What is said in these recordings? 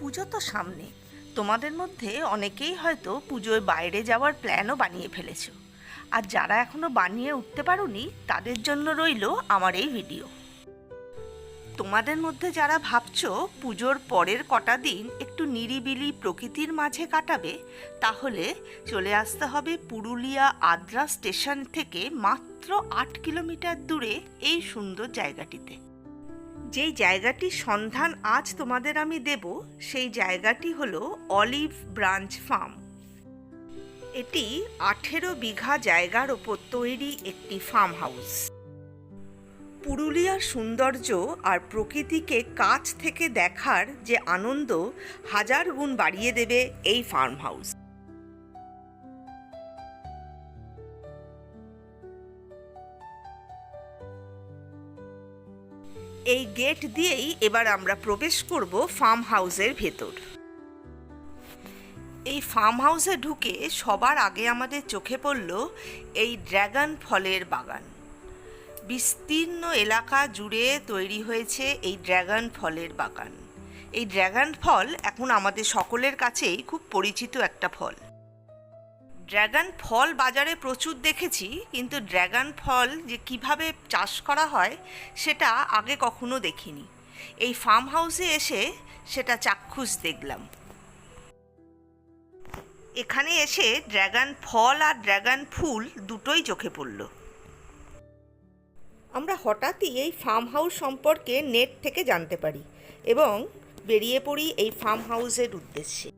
পুজো তো সামনে। তোমাদের মধ্যে অনেকেই হয়তো পুজোয় বাইরে যাওয়ার প্ল্যানও বানিয়ে ফেলেছো। আর যারা এখনও বানিয়ে উঠতে পারোনি, তাদের জন্য রইল আমার এই ভিডিও। তোমাদের মধ্যে যারা ভাবছ পুজোর পরের কটা দিন একটু নিরিবিলি প্রকৃতির মাঝে কাটাবে, তাহলে চলে আসতে হবে পুরুলিয়া আদ্রা স্টেশন থেকে মাত্র আট কিলোমিটার দূরে এই সুন্দর জায়গাটিতে। যেই জায়গাটির সন্ধান আজ তোমাদের আমি দেব, সেই জায়গাটি হলো অলিভ ব্রাঞ্চ ফার্ম। এটি আঠেরো বিঘা জায়গার ওপর তৈরি একটি ফার্ম হাউস। পুরুলিয়ার সৌন্দর্য আর প্রকৃতিকে কাছ থেকে দেখার যে আনন্দ হাজার গুণ বাড়িয়ে দেবে এই ফার্ম হাউস। এই গেট দিয়েই এবার আমরা প্রবেশ করব ফার্ম হাউসের ভেতর। এই ফার্ম হাউসে ঢুকে সবার আগে আমাদের চোখে পড়ল এই ড্র্যাগন ফলের বাগান। বিস্তীর্ণ এলাকা জুড়ে তৈরি হয়েছে এই ড্র্যাগন ফলের বাগান। এই ড্র্যাগন ফল এখন আমাদের সকলের কাছেই খুব পরিচিত একটা ফল। ড্র্যাগন ফল বাজারে প্রচুর দেখেছি, কিন্তু ড্র্যাগন ফল যে কীভাবে চাষ করা হয় সেটা আগে কখনো দেখিনি। এই ফার্ম হাউসে এসে সেটা চাক্ষুষ দেখলাম। এখানে এসে ড্র্যাগন ফল আর ড্র্যাগন ফুল দুটোই চোখে পড়ল। আমরা হঠাৎই এই ফার্ম হাউস সম্পর্কে নেট থেকে জানতে পারি এবং বেরিয়ে পড়ি এই ফার্ম হাউসের উদ্দেশ্যে।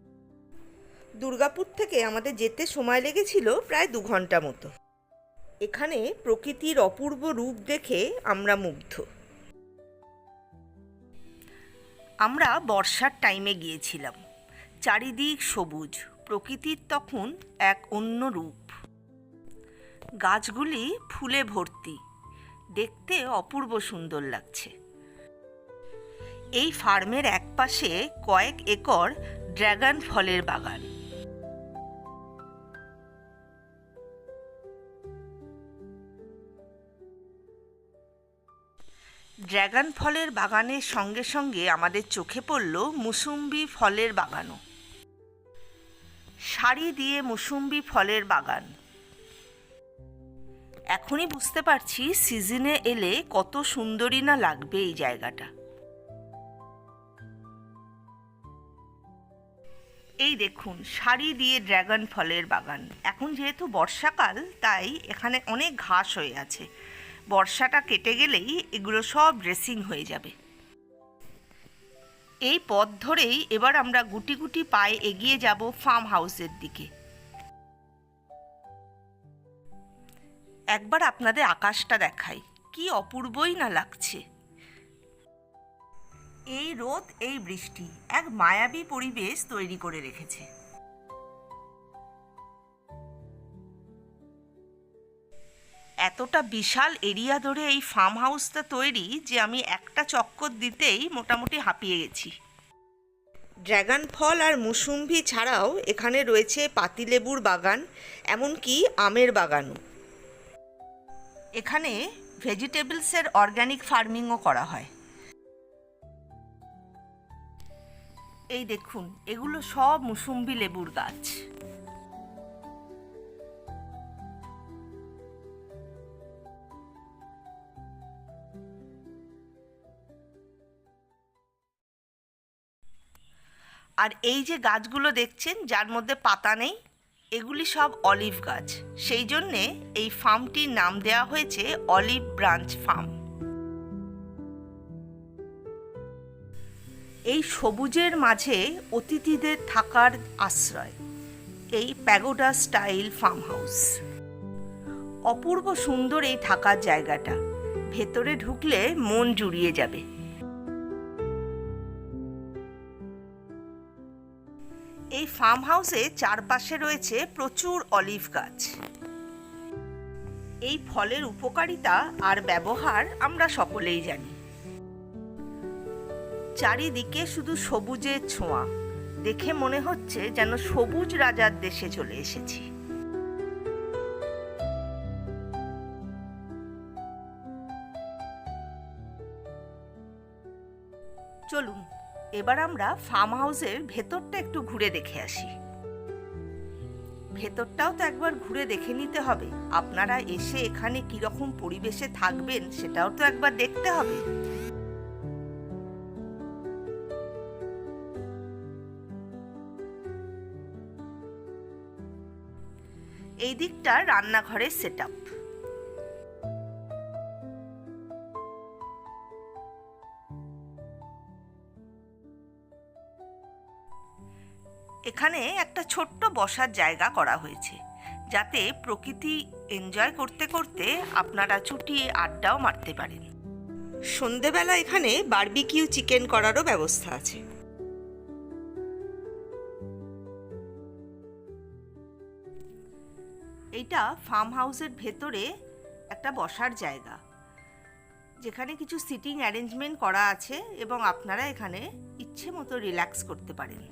দুর্গাপুর থেকে আমাদের যেতে সময় লেগেছিল প্রায় দু ঘণ্টা মতো। এখানে প্রকৃতির অপূর্ব রূপ দেখে আমরা মুগ্ধ। আমরা বর্ষার টাইমে গিয়েছিলাম। চারিদিক সবুজ, প্রকৃতির তখন এক অন্য রূপ। গাছগুলি ফুলে ভর্তি, দেখতে অপূর্ব সুন্দর লাগছে। এই ফার্মের একপাশে কয়েক একর ড্র্যাগন ফলের বাগান। ড্র্যাগন ফলের বাগানের সঙ্গে সঙ্গে আমাদের চোখে পড়ল মুসুম্বি ফলের বাগানও। শাড়ি দিয়ে মুসুম্বি ফলের বাগান। এখনই বুঝতে পারছি সিজনে এলে কত সুন্দরী না লাগবে এই জায়গাটা। এই দেখুন, শাড়ি দিয়ে ড্র্যাগন ফলের বাগান। এখন যেহেতু বর্ষাকাল, তাই এখানে অনেক ঘাস হয়ে আছে। বর্ষাটা কেটে গেলেই এগুলো সব ড্রেসিং হয়ে যাবে। এই পথ ধরেই এবার আমরা গুটি গুটি পায়ে এগিয়ে যাব ফার্ম হাউসের দিকে। একবার আপনাদের আকাশটা দেখাই, কি অপূর্বই না লাগছে। এই রোদ, এই বৃষ্টি, এক মায়াবী পরিবেশ তৈরি করে রেখেছে। এতটা বিশাল এরিয়া ধরে এই ফার্ম হাউসটা তৈরি যে আমি একটা চক্কর দিতেই মোটামুটি হাঁপিয়ে গেছি। ড্র্যাগন ফল আর মুসুম্বি ছাড়াও এখানে রয়েছে পাতিলেবুর বাগান এমনকি আমের বাগানও। এখানে ভেজিটেবলসের অর্গ্যানিক ফার্মিংও করা হয়। এই দেখুন এগুলো সব মুসুম্বি লেবুর গাছ। আর এই যে গাছগুলো দেখছেন, যার মধ্যে পাতা নেই, এগুলি সব অলিভ গাছ। সেই জন্যে এই ফার্মটির নাম দেওয়া হয়েছে অলিভ ব্রাঞ্চ ফার্ম। এই সবুজের মাঝে অতিথিদের থাকার আশ্রয়, এই প্যাগোডা স্টাইল ফার্ম হাউস অপূর্ব সুন্দর এই থাকার জায়গাটা। ভেতরে ঢুকলে মন জুড়িয়ে যাবে। ফার্ম হাউসে চারপাশে রয়েছে প্রচুর অলিভ গাছ। এই ফলের উপকারিতা আর ব্যবহার আমরা সকলেই জানি। চারিদিকে শুধু সবুজের ছোঁয়া। দেখে মনে হচ্ছে যেন সবুজ রাজার দেশে চলে এসেছি। এবার আমরা ফার্ম হাউসের ভেতরটা একটু ঘুরে দেখে আসি। ভেতরটাও তো একবার ঘুরে দেখে নিতে হবে। আপনারা এসে এখানে কীরকম পরিবেশে থাকবেন সেটাও তো একবার দেখতে হবে। এই দিকটা রান্নাঘরের সেট আপ এখানে একটা ছোট্ট বসার জায়গা করা হয়েছে যাতে প্রকৃতি এনজয় করতে করতে আপনারা চুটিয়ে আড্ডাও মারতে পারেন। সন্ধেবেলা এখানে বারবিকিউ চিকেন করারও ব্যবস্থা আছে। এইটা ফার্ম হাউসের ভেতরে একটা বসার জায়গা যেখানে কিছু সিটিং অ্যারেঞ্জমেন্ট করা আছে এবং আপনারা এখানে ইচ্ছে মতো রিল্যাক্স করতে পারেন।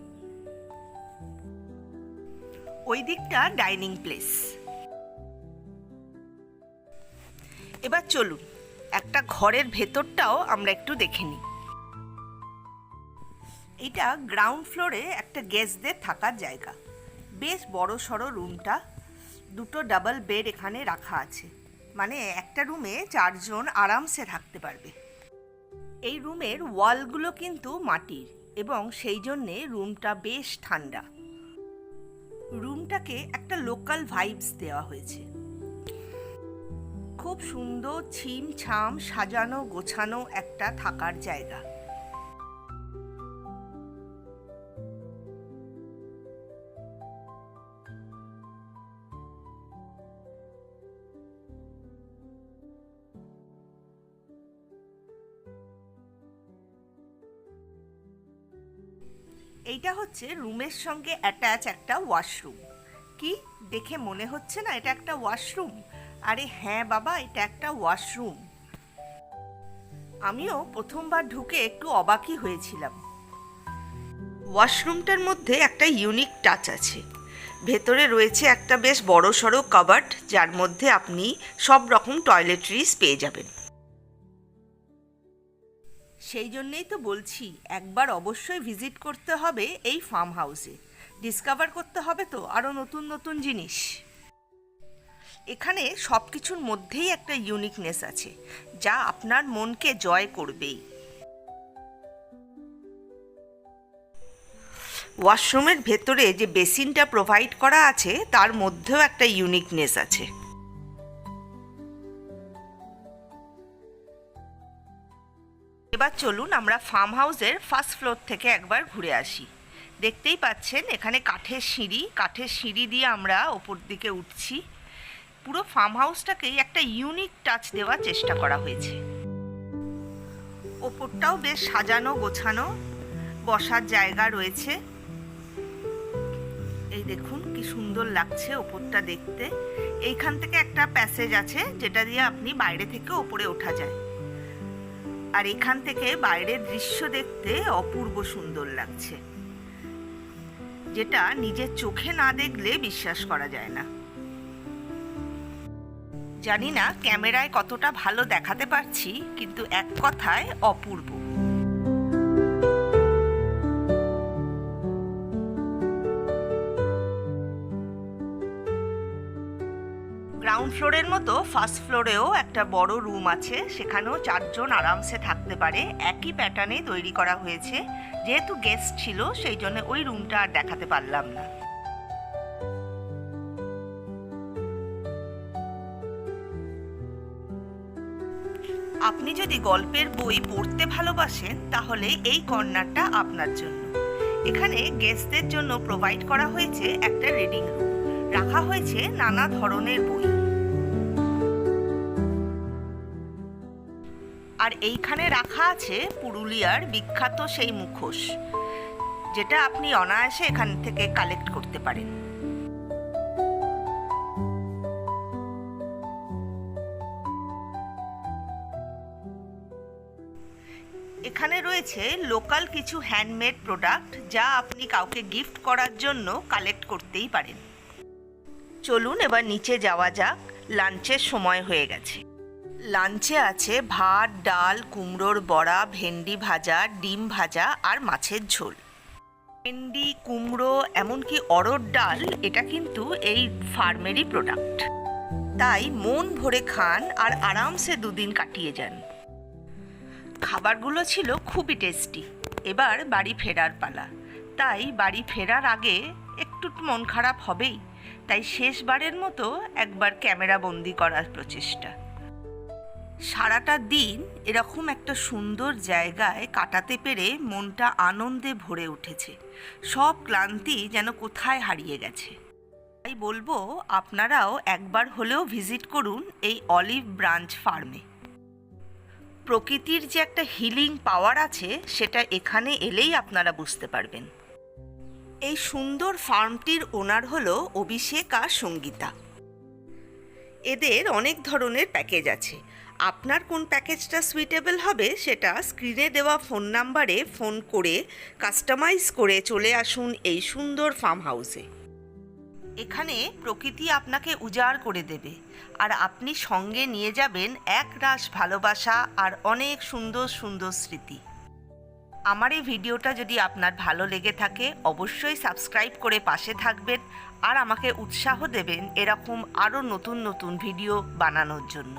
ওই দিকটা ডাইনিং প্লেস। এবার চলুন, একটা ঘরের ভেতরটাও আমরা একটু দেখে নিই। এটা গ্রাউন্ড ফ্লোরে একটা গেস্টদের থাকার জায়গা। বেশ বড় সড়ো রুমটা, দুটো ডাবল বেড এখানে রাখা আছে। মানে একটা রুমে চারজন আরামসে থাকতে পারবে। এই রুমের ওয়ালগুলো কিন্তু মাটির এবং সেই জন্যে রুমটা বেশ ঠান্ডা। রুমটাকে একটা লোকাল ভাইবস দেওয়া হয়েছে। খুব সুন্দর ছিম ছাম সাজানো গোছানো একটা থাকার জায়গা। এইটা হচ্ছে রুমের সঙ্গে অ্যাটাচ একটা ওয়াশরুম কি? দেখে মনে হচ্ছে না এটা একটা ওয়াশরুম আরে হ্যাঁ বাবা, এটা একটা ওয়াশরুম আমিও প্রথমবার ঢুকে একটু অবাকই হয়েছিলাম। ওয়াশরুমটার মধ্যে একটা ইউনিক টাচ আছে। ভেতরে রয়েছে একটা বেশ বড় সড়ো কাবার্ড যার মধ্যে আপনি সব রকম টয়লেট্রিজ পেয়ে যাবেন। সেই জন্যেই তো বলছি, একবার অবশ্যই ভিজিট করতে হবে এই ফার্ম হাউসে ডিসকভার করতে হবে তো আরও নতুন নতুন জিনিস। এখানে সব কিছুর মধ্যেই একটা ইউনিকনেস আছে, যা আপনার মনকে জয় করবেই। ওয়াশরুমের ভেতরে যে বেসিনটা প্রোভাইড করা আছে, তার মধ্যেও একটা ইউনিকনেস আছে। এবার চলুন আমরা ফার্ম হাউসের ফার্স্ট ফ্লোর থেকে একবার ঘুরে আসি। দেখতেই পাচ্ছেন, এখানে কাঠের সিঁড়ি কাঠের সিঁড়ি দিয়ে আমরা ওপর দিকে উঠছি। পুরো ফার্ম হাউসটাকেই একটা ইউনিক টাচ দেওয়ার চেষ্টা করা হয়েছে। ওপরটাও বেশ সাজানো, গোছানো, বসার জায়গা রয়েছে। এই দেখুন, কি সুন্দর লাগছে ওপরটা দেখতে। এইখান থেকে একটা প্যাসেজ আছে, যেটা দিয়ে আপনি বাইরে থেকে ওপরে ওঠা যায়। আর এখান থেকে বাইরের দৃশ্য দেখতে অপূর্ব সুন্দর লাগছে। যেটা নিজের চোখে না দেখলে বিশ্বাস করা যায় না। জানি না ক্যামেরায় কতটা ভালো দেখাতে পারছি, কিন্তু এক কথায় অপূর্ব। মতো ফার্স্ট ফ্লোরেও একটা বড় রুম আছে। সেখানেও চারজন আরামসে থাকতে পারে। একই প্যাটার্নে তৈরি করা হয়েছে। যেহেতু গেস্ট ছিল, সেই জন্য ওই রুমটা আর দেখাতে পারলাম না। আপনি যদি গল্পের বই পড়তে ভালোবাসেন, তাহলে এই কর্নারটা আপনার জন্য। এখানে গেস্টদের জন্য প্রোভাইড করা হয়েছে একটা রিডিং রুম রাখা হয়েছে নানা ধরনের বই। আর এইখানে রাখা আছে পুরুলিয়ার বিখ্যাত সেই মুখোশ, যেটা আপনি অনায়াসে এখান থেকে কালেক্ট করতে পারেন। এখানে রয়েছে লোকাল কিছু হ্যান্ডমেড প্রোডাক্ট যা আপনি কাউকে গিফট করার জন্য কালেক্ট করতেই পারেন। চলুন এবার নিচে যাওয়া যাক লাঞ্চের সময় হয়ে গেছে। লাঞ্চে আছে ভাত, ডাল, কুমড়োর বড়া, ভেন্ডি ভাজা, ডিম ভাজা আর মাছের ঝোল। ভেন্ডি, কুমড়ো, এমনকি অরড় ডাল, এটা কিন্তু এই ফার্মেরই প্রোডাক্ট তাই মন ভরে খান আর আরামসে দুদিন কাটিয়ে যান। খাবারগুলো ছিল খুবই টেস্টি এবার বাড়ি ফেরার পালা। তাই বাড়ি ফেরার আগে একটু মন খারাপ হবেই। তাই শেষবারের মতো একবার ক্যামেরা বন্দি করার প্রচেষ্টা। সারাটা দিন এরকম একটা সুন্দর জায়গায় কাটাতে পেরে মনটা আনন্দে ভরে উঠেছে। সব ক্লান্তি যেন কোথায় হারিয়ে গেছে। তাই বলব, আপনারাও একবার হলেও ভিজিট করুন এই অলিভ ব্রাঞ্চ ফার্মে। প্রকৃতির যে একটা হিলিং পাওয়ার আছে, সেটা এখানে এলেই আপনারা বুঝতে পারবেন। এই সুন্দর ফার্মটির ওনার হলো অভিষেক আর সঙ্গীতা। এদের অনেক ধরনের প্যাকেজ আছে। আপনার কোন প্যাকেজটা সুইটেবল হবে সেটা স্ক্রিনে দেওয়া ফোন নাম্বারে ফোন করে কাস্টমাইজ করে চলে আসুন এই সুন্দর ফার্ম হাউসে এখানে প্রকৃতি আপনাকে উজাড় করে দেবে। আর আপনি সঙ্গে নিয়ে যাবেন এক রাশ ভালোবাসা আর অনেক সুন্দর সুন্দর স্মৃতি। আমার এই ভিডিওটা যদি আপনার ভালো লেগে থাকে, অবশ্যই সাবস্ক্রাইব করে পাশে থাকবেন আর আমাকে উৎসাহ দেবেন এরকম আরও নতুন নতুন ভিডিও বানানোর জন্য।